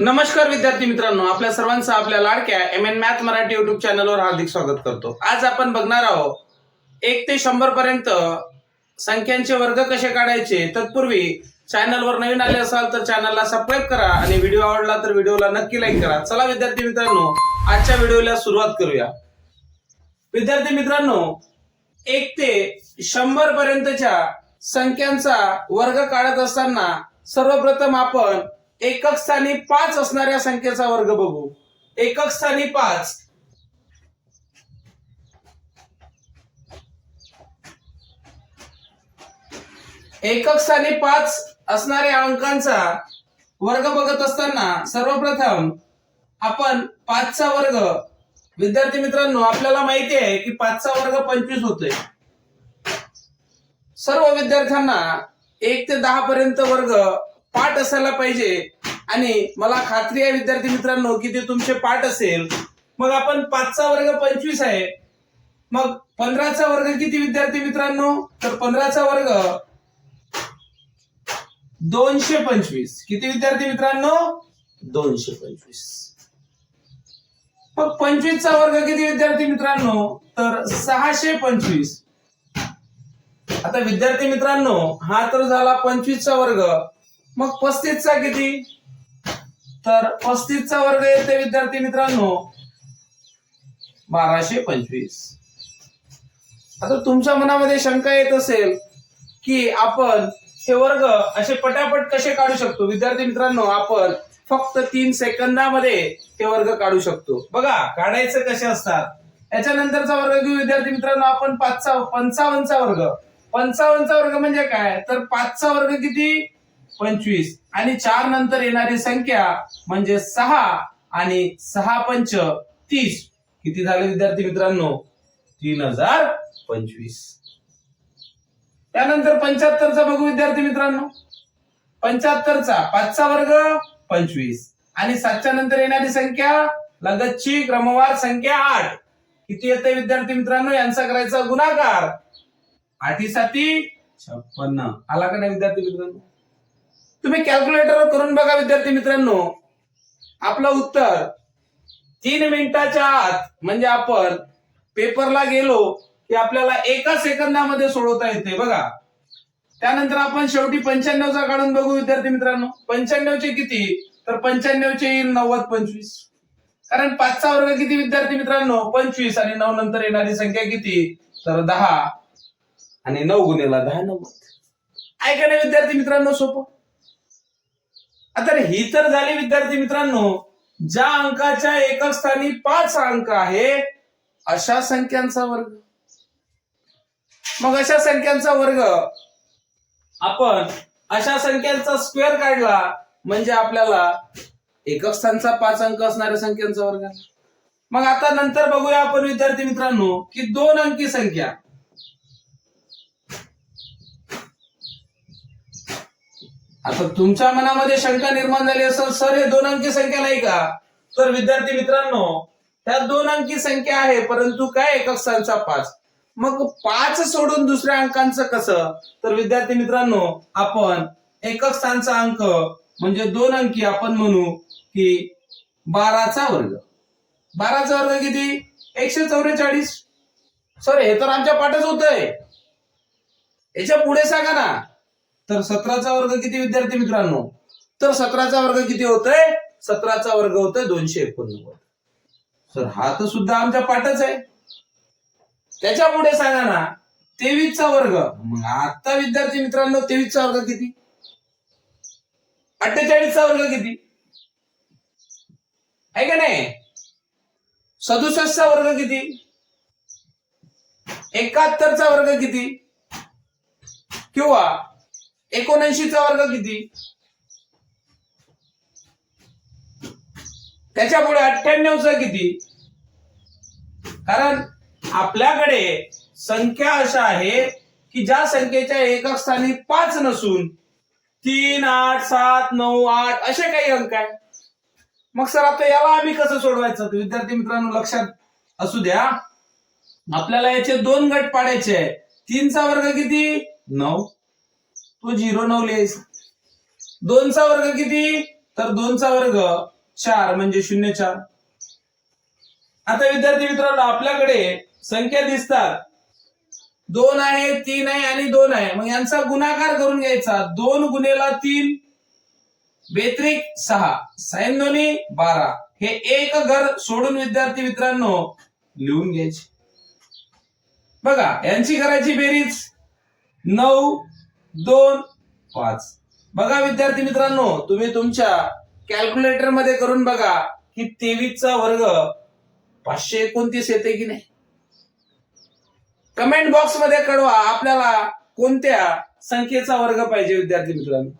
नमस्कार विद्यार्थी मित्रांनो आपल्या सर्वांचं आपल्या लाडक्या M N math Marathi YouTube चॅनलवर हार्दिक स्वागत करतो. आज आपण बघणार आहोत एक ते शंभर पर्यंत संख्यांचे वर्ग कसे काढायचे तत्पूर्वी चॅनलवर नवीन आले असाल तर चॅनलला सबस्क्राईब करा आणि व्हिडिओ आवडला तर व्हिडिओला नक्की लाईक करा. चला विद्यार्थी मित्रांनो आजच्या व्हिडिओला सुरुवात करूया. विद्यार्थी मित्रांनो एक ते शंभर पर्यंतच्या संख्यांचा वर्ग काढत असताना सर्वप्रथम आपण एकक स्थानी पाच असणाऱ्या संख्येचा वर्ग बघू. एकक स्थानी पाच. एकक स्थानी पाच असणाऱ्या अंकांचा वर्ग बघत असताना सर्वप्रथम आपण पाचचा वर्ग. विद्यार्थी मित्रांनो आपल्याला माहिती आहे की पाचचा वर्ग पंचवीस होतोय. सर्व विद्यार्थ्यांना एक ते दहा पर्यंत वर्ग पाठ असायला पाहिजे. आणि मला खात्री आहे विद्यार्थी मित्रांनो की ते तुमचे पाठ असेल. मग आपण पाचचा वर्ग पंचवीस आहे. मग पंधराचा वर्ग किती विद्यार्थी मित्रांनो? तर पंधराचा वर्ग दोनशे पंचवीस. किती विद्यार्थी मित्रांनो? दोनशे पंचवीस. मग पंचवीसचा वर्ग किती विद्यार्थी मित्रांनो? तर सहाशे पंचवीस. आता विद्यार्थी मित्रांनो हा तर झाला पंचवीसचा वर्ग. मग पस्तीसचा किती? तर पस्तीसचा वर्ग येते विद्यार्थी मित्रांनो. बाराशे पंचवीस. आता तुमच्या मनामध्ये शंका येत असेल की आपण हे वर्ग असे पटापट कसे काढू शकतो? विद्यार्थी मित्रांनो आपण फक्त तीन सेकंदामध्ये हे वर्ग काढू शकतो. बघा काढायचं कसे असतात? याच्यानंतरचा वर्ग घेऊ विद्यार्थी मित्रांनो आपण पाचचा पंचावन्नचा वर्ग. पंचावन्नचा वर्ग म्हणजे काय? तर पाचचा वर्ग किती? पंचवीस. आणि चार नंतर येणारी संख्या म्हणजे सहा आणि सहा पंच तीस. किती झाले विद्यार्थी मित्रांनो? तीन हजार पंचवीस. त्यानंतर पंच्याहत्तरचा बघू विद्यार्थी मित्रांनो. पंच्याहत्तरचा पाचचा वर्ग पंचवीस. आणि सातच्या नंतर येणारी संख्या लगतची क्रमवार संख्या आठ. किती येते विद्यार्थी मित्रांनो? यांचा करायचा गुणाकार. आठी साती छप्पन्न. आला का नाही विद्यार्थी मित्रांनो? तुम्ही कॅल्क्युलेटर करून बघा विद्यार्थी मित्रांनो. आपलं उत्तर तीन मिनिटाच्या आत म्हणजे आपण पेपरला गेलो की आपल्याला एका सेकंदामध्ये सोडवता येते बघा. त्यानंतर आपण शेवटी पंच्याण्णवचा काढून बघू विद्यार्थी मित्रांनो. पंच्याण्णवचे किती? तर पंच्याण्णवचे येईल नव्वद पंचवीस. कारण पाचचा वर्ग किती विद्यार्थी मित्रांनो? पंचवीस आणि नऊ नंतर येणारी संख्या किती? तर दहा. आणि नऊ गुन्हेला दहा नव्वद. ऐका नाही विद्यार्थी मित्रांनो सोपं? आता ही तर झाली विद्यार्थी मित्रांनो. ज्या अंकाच्या एकक स्थानी पाच अंक आहे अशा संख्यांचा वर्ग. मग अशा संख्यांचा वर्ग आपण अशा संख्यांचा स्क्वेअर काढला म्हणजे आपल्याला एकक स्थानचा पाच अंक असणाऱ्या संख्यांचा वर्ग. मग आता नंतर बघूया आपण विद्यार्थी मित्रांनो की दोन अंकी संख्या. आता तुमच्या मनामध्ये शंका निर्माण झाली असेल सर हे दोन अंकी संख्या नाही का? तर विद्यार्थी मित्रांनो त्या दोन अंकी संख्या आहे परंतु काय एक स्थानचा पाच? मग पाच सोडून दुसऱ्या अंकांचं कसं? तर विद्यार्थी मित्रांनो आपण एकक स्थानचा अंक म्हणजे दोन अंकी आपण म्हणू की बाराचा वर्ग. बाराचा वर्ग किती? एकशे चौवेचाळीस. सर हे तर आमच्या पाठच होत आहे याच्यापुढे सांगा ना. तर सतराचा वर्ग किती विद्यार्थी मित्रांनो? तर सतराचा वर्ग किती होतोय? सतराचा वर्ग होतोय दोनशे एकोणनव्वद. सर हा तर सुद्धा आमच्या पाठच आहे. त्याच्या पुढे सांगा ना तेवीसचा वर्ग. मग आता विद्यार्थी मित्रांनो तेवीसचा वर्ग किती? अठ्ठेचाळीसचा वर्ग किती? आहे का नाही? सदुसष्टचा वर्ग किती? एकाहत्तरचा वर्ग किती? किंवा एकोणऐंशीचा वर्ग किती? त्याच्यामुळे अठ्ठ्याण्णव अठ्ठ्याण्णवचा किती? कारण आपल्याकडे संख्या अशा आहे की ज्या संख्येच्या एकक स्थानी पाच नसून तीन आठ सात नऊ आठ असे काही अंक आहे. मग सर आता याला आम्ही कसं सोडवायचं? विद्यार्थी मित्रांनो लक्षात असू द्या. आपल्याला याचे दोन गट पाडायचे आहे. तीनचा वर्ग किती? नऊ. तू झिरो नऊ लिहायचा दोनचा वर्ग किती? तर दोनचा वर्ग चार म्हणजे शून्य चार. आता विद्यार्थी मित्रांनो आपल्याकडे संख्या दिसतात. दोन आहे तीन आहे आणि दोन आहे. मग यांचा गुणाकार करून घ्यायचा. दोन गुणेला तीन बेत्रिक सहा साईन दोन्ही बारा. हे एक घर सोडून विद्यार्थी मित्रांनो लिहून घ्यायचे. बघा यांची करायची बेरीज नऊ दोन पाच. बघा विद्यार्थी मित्रांनो तुम्ही तुमच्या कॅल्क्युलेटरमध्ये करून बघा की तेवीसचा वर्ग पाचशे एकोणतीस येते की नाही? कमेंट बॉक्समध्ये कळवा आपल्याला कोणत्या संख्येचा वर्ग पाहिजे विद्यार्थी मित्रांनो.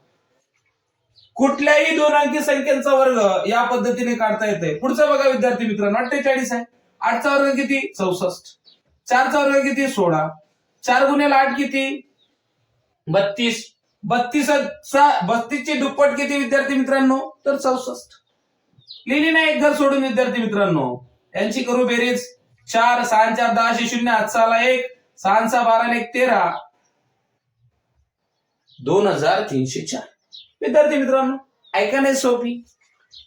कुठल्याही दोन अंकी संख्येचा वर्ग या पद्धतीने काढता येते पुढचं बघा विद्यार्थी मित्रांनो अठ्ठेचाळीस आहे. आठचा वर्ग किती? चौसष्ट. चारचा वर्ग किती? सोळा. चार गुन्हेला आठ किती? बत्तीस. बत्तीस बत्तीसची दुप्पट किती विद्यार्थी मित्रांनो? तर चौसष्ट. लिहिली नाही एक घर सोडून विद्यार्थी मित्रांनो. यांची करू बेरीज. चार सहा चार दहाशे शून्य आठ सहाला एक सहा सहा बारा एक तेरा. दोन हजार तीनशे चार. विद्यार्थी मित्रांनो ऐका नाही सोपी.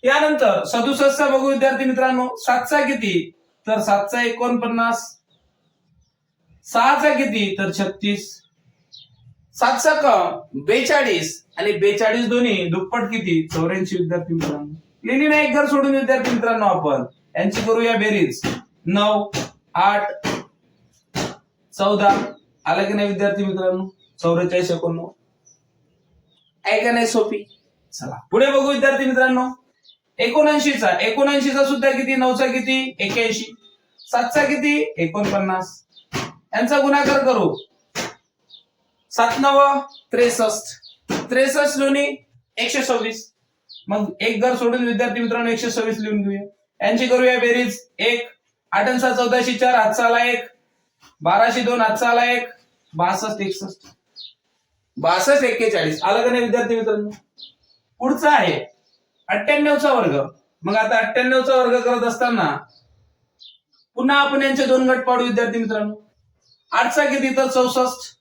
यानंतर सदुसष्टचा बघू विद्यार्थी मित्रांनो. सातचा किती? तर सातचा एकोणपन्नास. सहाचा किती? तर छत्तीस. सात कम बेचाळीस आणि बेचाळीस दोन्ही दुप्पट किती? चौऱ्याऐंशी विद्यार्थी मित्रांनो. लिहिली नाही एक घर सोडून विद्यार्थी मित्रांनो आपण. यांची करूया बेरीज. नऊ आठ चौदा. आला की नाही विद्यार्थी मित्रांनो? चौवेचाळीस एकोणनव आहे का नाही सोपी. चला पुढे बघू विद्यार्थी मित्रांनो. एकोणऐंशीचा एकोणऐंशीचा सुद्धा किती? नऊचा किती? एक्याऐंशी सातचा किती? एकोणपन्नास. यांचा गुणाकार करू. सात नव त्रेसष्ट. त्रेसष्ट दोन्ही एकशे सव्वीस. मग एक घर सोडून विद्यार्थी मित्रांनो एकशे सव्वीस लिहून घेऊया. यांची करूया बेरीज. एक. आठ सहा चौदाशे चार आजचा आला एक. बाराशे दोन आजचा आला एक. बासष्ट एकसष्ट. बासष्ट एक्केचाळीस. आलं का नाही विद्यार्थी मित्रांनो? पुढचा आहे. अठ्ठ्याण्णवचा वर्ग. मग आता अठ्ठ्याण्णवचा वर्ग करत असताना पुन्हा आपण यांचे दोन गट पाडू विद्यार्थी मित्रांनो. आठचा किती? तर चौसष्ट.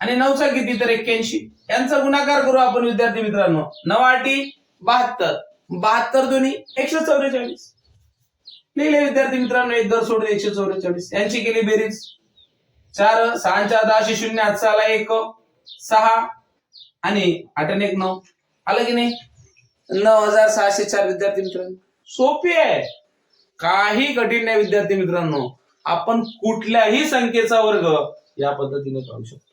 आणि नऊचा किती तर एक्क्याऐंशी? यांचा गुणाकार करू आपण विद्यार्थी मित्रांनो. नऊ आठी बहात्तर. बहात्तर दोन्ही एकशे चौवेचाळीस. लिहिले विद्यार्थी मित्रांनो एक दर सोडून एकशे चौवेचाळीस. यांची केली बेरीज. चार सहा दहाशे शून्य आठ सहाला एक सहा आणि आठ एक नऊ. आलं की नाही? नऊ हजार सहाशे चार विद्यार्थी मित्रांनो. सोपी आहे. काही कठीण नाही विद्यार्थी मित्रांनो. आपण कुठल्याही संख्येचा वर्ग या पद्धतीने पाहू शकतो.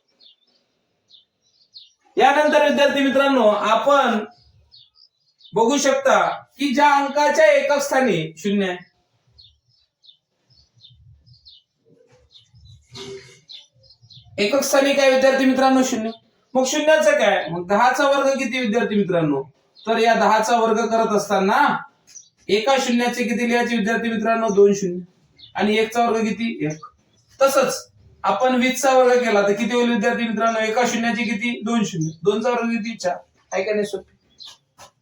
यानंतर विद्यार्थी मित्रांनो आपण बघू शकता की ज्या अंकाच्या एकक स्थानी शून्य आहे. एकक स्थानी काय विद्यार्थी मित्रांनो? शून्य. मग शून्याचं काय? मग दहाचा वर्ग किती विद्यार्थी मित्रांनो? तर या दहाचा वर्ग करत असताना एका शून्याचे किती लिहायचे विद्यार्थी मित्रांनो? दोन शून्य. आणि एकचा वर्ग किती? एक. तसंच आपण वीसचा वर्ग केला तर किती होईल विद्यार्थी मित्रांनो? एका शून्याची किती? दोन शून्य. दोनचा वर्ग किती? चार. आहे का नाही सोपी?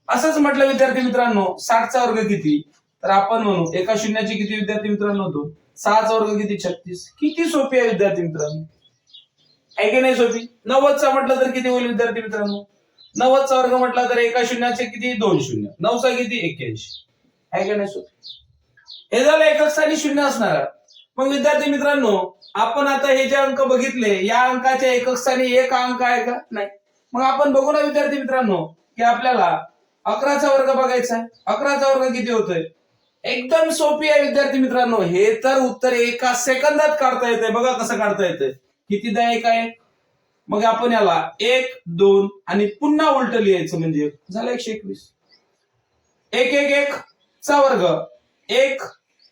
असंच म्हटलं विद्यार्थी मित्रांनो साठचा वर्ग किती? तर आपण म्हणू एका शून्याची किती विद्यार्थी मित्रांनो दोन सहाचा वर्ग किती? छत्तीस. किती सोपी आहे विद्यार्थी मित्रांनो? आहे की नाही सोपी? नव्वदचा म्हटलं तर किती होईल विद्यार्थी मित्रांनो? नव्वदचा वर्ग म्हटला तर एका शून्याचे किती? दोन शून्य. नऊचा किती? एक्क्याऐंशी. आहे का नाही सोपी? हे झालं एकक स्थानी शून्य असणार. मग विद्यार्थी मित्रांनो आपण आता हे जे अंक बघितले या अंकाच्या एकक स्थानी एक अंक आहे का? नाही. मग आपण बघू ना विद्यार्थी मित्रांनो की आपल्याला अकराचा वर्ग बघायचा आहे. अकराचा वर्ग किती होतोय? एकदम सोपी आहे विद्यार्थी मित्रांनो. हे तर उत्तर एका सेकंदात काढता येते बघा कसं काढता येते कितीदा एक आहे? मग आपण याला एक दोन आणि पुन्हा उलट लिहायचं म्हणजे झालं एकशे एकवीस. एक एक एक चा वर्ग. एक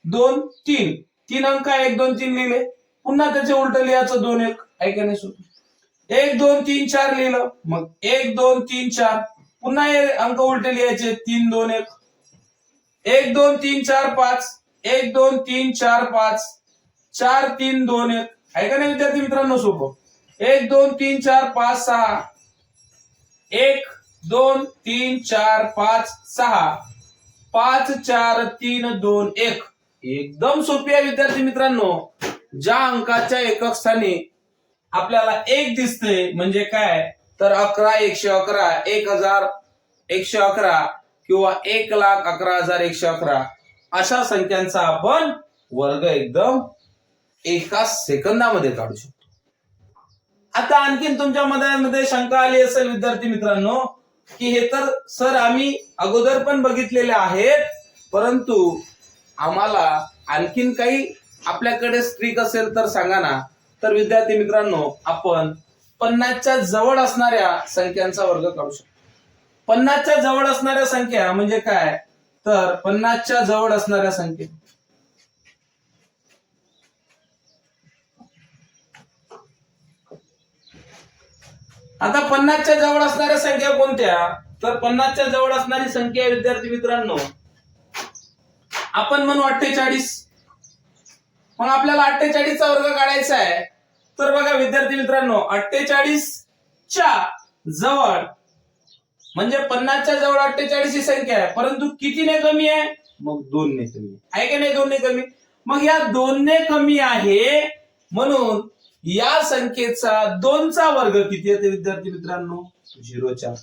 दोन तीन. तीन अंक एक दोन तीन लिहिले. पुन्हा त्याचे उलट लिहायचं दोन एक. ऐका नाही सोपं एक दोन तीन चार लिहिलं. मग एक दोन तीन चार. पुन्हा हे अंक उलटे लिहायचे. तीन दोन एक. एक दोन तीन चार पाच. एक दोन तीन चार पाच. चार तीन दोन एक. ऐका नाही विद्यार्थी मित्रांनो सोपं? एक दोन तीन चार पाच सहा. एक दोन तीन चार पाच सहा. पाच चार तीन दोन एक. एकदम सोपी आहे विद्यार्थी मित्रांनो. ज्या अंकाच्या एकक स्थानी आपल्याला एक दिसते म्हणजे काय? तर अकरा एकशे अकरा एक हजार एकशे अकरा किंवा एक लाख अकरा हजार एकशे अकरा. अशा संख्यांचा आपण वर्ग एकदम एका सेकंदामध्ये काढू शकतो. आता आणखीन तुमच्या मनामध्ये शंका आली असेल विद्यार्थी मित्रांनो की हे तर सर आम्ही अगोदर पण बघितलेले आहेत परंतु आम्हाला आणखीन काही आपल्याकडे स्ट्रिक असेल तर सांगा ना. तर विद्यार्थी मित्रांनो आपण पन्नासच्या जवळ असणाऱ्या संख्यांचा वर्ग काढू शकतो. पन्नासच्या जवळ असणाऱ्या संख्या म्हणजे काय? तर पन्नासच्या जवळ असणाऱ्या संख्या. आता पन्नासच्या जवळ असणाऱ्या संख्या कोणत्या? तर पन्नासच्या जवळ असणारी संख्या विद्यार्थी मित्रांनो आपण म्हणू अठ्ठेचाळीस. मग आपल्याला अठ्ठेचाळीसचा वर्ग काढायचा आहे. तर बघा विद्यार्थी मित्रांनो अठ्ठेचाळीस च्या जवळ म्हणजे पन्नासच्या जवळ अठ्ठेचाळीस ही संख्या आहे. परंतु कितीने कमी आहे? मग दोनने कमी. आहे. आहे की नाही दोनने कमी? मग या दोनने कमी आहे म्हणून या संख्येचा दोनचा वर्ग किती येते विद्यार्थी मित्रांनो? झिरो चार.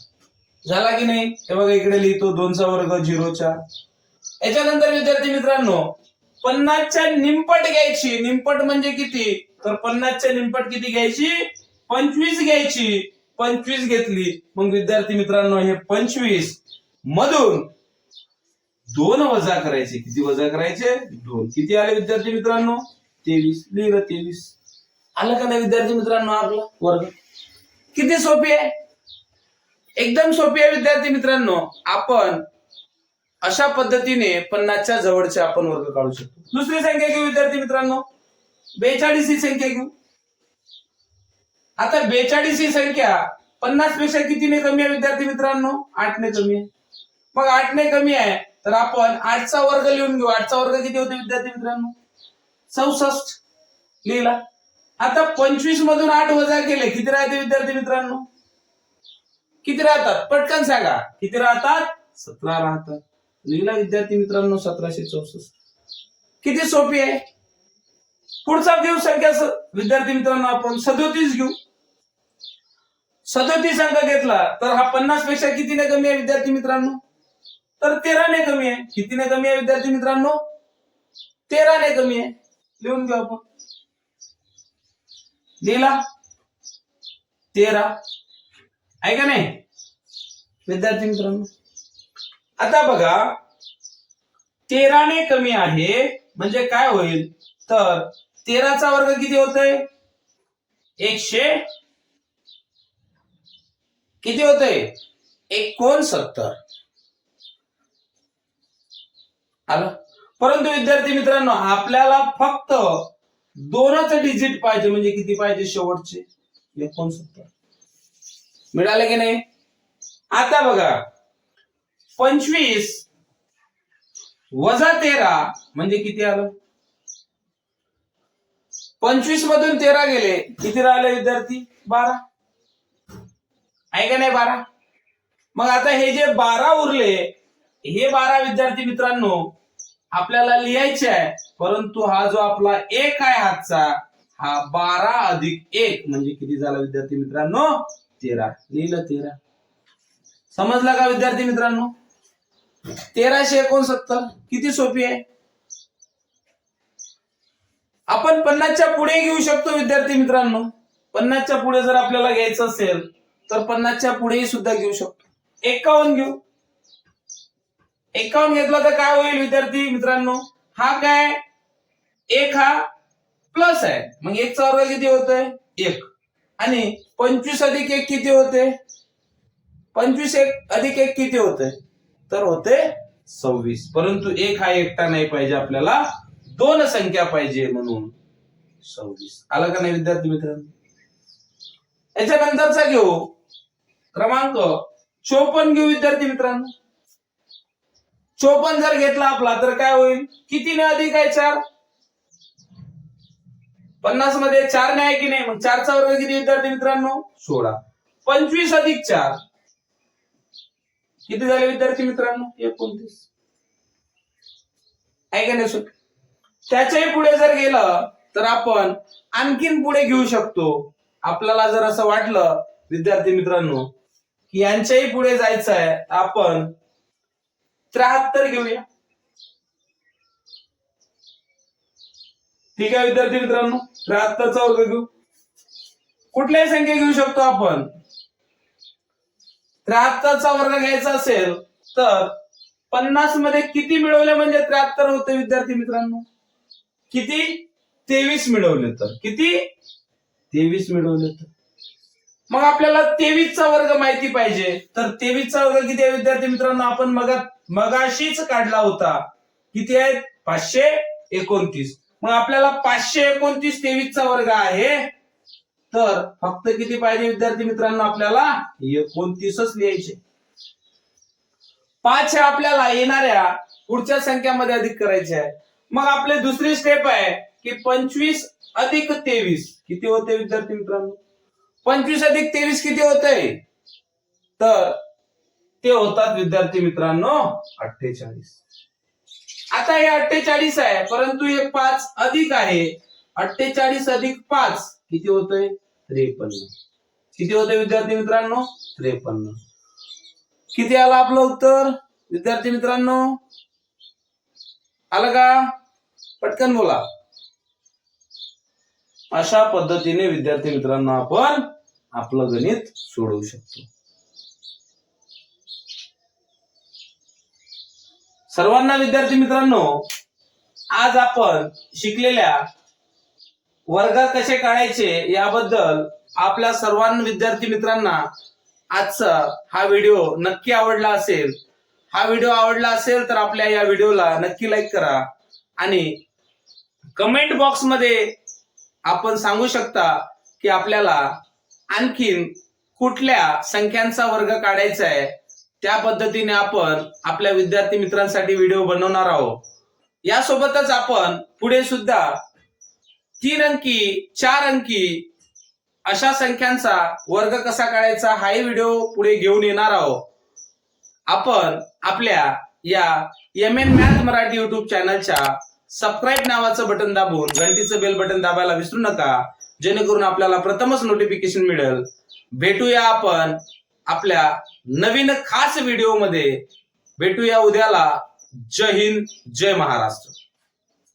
झाला की नाही? हे बघा इकडे लिहितो दोनचा वर्ग झिरो चार. याच्यानंतर विद्यार्थी मित्रांनो पन्नासच्या निमपट घ्यायची. निमपट म्हणजे किती? तर पन्नासच्या निमपट किती घ्यायची? पंचवीस घ्यायची. पंचवीस घेतली. मग विद्यार्थी मित्रांनो हे पंचवीस. मधून दोन वजा करायचे. किती वजा करायचे? दोन. किती आले विद्यार्थी मित्रांनो? तेवीस. लिहिलं तेवीस. आलं का नाही विद्यार्थी मित्रांनो आपला? वर्ग. किती सोपी आहे? एकदम सोपी आहे विद्यार्थी मित्रांनो. आपण अशा पद्धतीने पन्नासच्या जवळचे आपण वर्ग काढू शकतो. दुसरी संख्या घेऊ विद्यार्थी मित्रांनो. बेचाळीस ही संख्या घेऊ. आता बेचाळीस ही संख्या पन्नासपेक्षा कितीने कमी आहे विद्यार्थी मित्रांनो? आठने कमी आहे. मग आठने कमी आहे तर आपण आठचा वर्ग लिहून घेऊ. आठचा वर्ग किती होते विद्यार्थी मित्रांनो? चौसष्ट. लिहिला. आता पंचवीस मधून आठ वजा केले किती राहते विद्यार्थी मित्रांनो? किती राहतात? पटकन सांगा. किती राहतात? सतरा राहतात. लिहिला विद्यार्थी मित्रांनो सतराशे चौसष्ट. किती सोपी आहे? पुढचा घेऊ संख्या विद्यार्थी मित्रांनो आपण सदोतीस घेऊ. सदोतीस अंक घेतला तर हा पन्नासपेक्षा कितीने कमी आहे विद्यार्थी मित्रांनो? तर तेराने कमी आहे. कितीने कमी आहे विद्यार्थी मित्रांनो? तेराने कमी आहे. लिहून घेऊ आपण. लिहिला. तेरा. आहे का नाही? विद्यार्थी मित्रांनो आता बघा तेराने कमी आहे म्हणजे काय होईल? तर तेराचा वर्ग किती होतोय? एकशे किती होतंय? एकोणसत्तर. आलं? परंतु विद्यार्थी मित्रांनो आपल्याला फक्त दोनच डिजिट पाहिजे म्हणजे किती पाहिजे शेवटचे? एकोणसत्तर. मिळाले की नाही? आता बघा पंचवीस वजा तेरा म्हणजे किती आलं? पंचवीस मधून तेरा गेले. किती राहिले विद्यार्थी? बारा. आहे का नाही बारा? मग आता हे जे बारा उरले हे बारा विद्यार्थी मित्रांनो आपल्याला लिहायचे आहे. परंतु हा जो आपला एक आहे हातचा हा बारा अधिक एक म्हणजे किती झाला विद्यार्थी मित्रांनो? तेरा. लिहिलं तेरा. समजला का विद्यार्थी मित्रांनो? तेराशे एकोणसत्तर. किती सोपी आहे? आपण पन्नासच्या पुढे घेऊ शकतो विद्यार्थी मित्रांनो. पन्नासच्या पुढे जर आपल्याला घ्यायचं असेल तर पन्नासच्या पुढेही सुद्धा घेऊ शकतो. एकावन्न घेऊ. एकावन्न घेतला तर काय होईल विद्यार्थी मित्रांनो? हा काय? एक हा प्लस आहे. मग एकचा वर्ग किती होतोय? एक. आणि पंचवीस अधिक एक किती होते? पंचवीस एक अधिक एक किती होते तर होते सव्वीस. परंतु एक हा एकटा नाही पाहिजे आपल्याला. दोन संख्या पाहिजे म्हणून सव्वीस. आला का नाही विद्यार्थी मित्रांनो? याच्यानंतरचा घेऊ. क्रमांक चोपन्न घेऊ विद्यार्थी मित्रांनो. चोपन्न जर घेतला आपला तर काय होईल? कितीने अधिक आहे चार? पन्नासमध्ये चार नाही की नाही? मग चारचा वर्ग किती विद्यार्थी मित्रांनो? सोळा. पंचवीस अधिक चार. किती झाले विद्यार्थी मित्रांनो? एकोणतीस. आहे का नाही सुट त्याच्याही पुढे जर गेलं तर आपण आणखीन पुढे घेऊ शकतो. आपल्याला जर असं वाटलं विद्यार्थी मित्रांनो की यांच्याही पुढे जायचं आहे आपण त्र्याहत्तर घेऊया. ठीक आहे विद्यार्थी मित्रांनो? त्र्याहत्तरचा वर्ग घेऊ. कुठल्याही संख्या घेऊ शकतो आपण. त्र्याहत्तरचा वर्ग घ्यायचा असेल तर पन्नासमध्ये किती मिळवले म्हणजे त्र्याहत्तर होते विद्यार्थी मित्रांनो? किती? तेवीस मिळवले तर. किती? तेवीस मिळवले तर. मग आपल्याला तेवीसचा वर्ग माहिती पाहिजे. तर तेवीसचा वर्ग किती आहे विद्यार्थी मित्रांनो? आपण मग मगाशीच काढला होता. किती आहे पाचशे एकोणतीस. मग आपल्याला पाचशे एकोणतीस तेवीसचा वर्ग आहे. तर फक्त किती पाहिजे विद्यार्थी मित्रांनो आपल्याला? एकोणतीसच लिहायचे. पाच ह्या आपल्याला येणाऱ्या पुढच्या संख्यामध्ये अधिक करायचे आहे. मग आपले दुसरी स्टेप आहे की पंचवीस अधिक तेवीस. किती होते विद्यार्थी मित्रांनो? पंचवीस अधिक तेवीस किती होते? तर ते होतात विद्यार्थी मित्रांनो अठ्ठेचाळीस. आता हे अठ्ठेचाळीस आहे परंतु हे पाच अधिक आहे. अठ्ठेचाळीस अधिक पाच. किती होतंय? त्रेपन्न. किती होते विद्यार्थी मित्रांनो? त्रेपन्न. किती आलं आपलं उत्तर? विद्यार्थी मित्रांनो? आलं का? पटकन बोला. अशा पद्धतीने विद्यार्थी मित्रांनो आपण आपलं गणित सोडवू शकतो. सर्वांना विद्यार्थी मित्रांनो आज आपण शिकलेल्या वर्ग कसे काढायचे याबद्दल आपल्या सर्वांना विद्यार्थी मित्रांना आजचा हा व्हिडिओ नक्की आवडला असेल. हा व्हिडिओ आवडला असेल तर आपल्या या व्हिडिओला नक्की लाईक करा आणि कमेंट बॉक्समध्ये आपण सांगू शकता की आपल्याला आणखीन कुठल्या संख्यांचा वर्ग काढायचा आहे त्या पद्धतीने आपण आपल्या विद्यार्थी मित्रांसाठी व्हिडिओ बनवणार आहोत. यासोबतच आपण पुढे सुद्धा तीन अंकी चार अंकी अशा संख्यांचा वर्ग कसा काढायचा हाही व्हिडिओ पुढे घेऊन येणार आहोत. आपण आपल्या या M N math Marathi YouTube चॅनलच्या सबस्क्राईब नावाचं बटन दाबून घंटीचं बेल बटन दाबायला विसरू नका जेणेकरून आपल्याला प्रथमच नोटिफिकेशन मिळेल. भेटूया आपण आपल्या नवीन खास व्हिडिओमध्ये भेटूया उद्याला. जय हिंद जय महाराष्ट्र.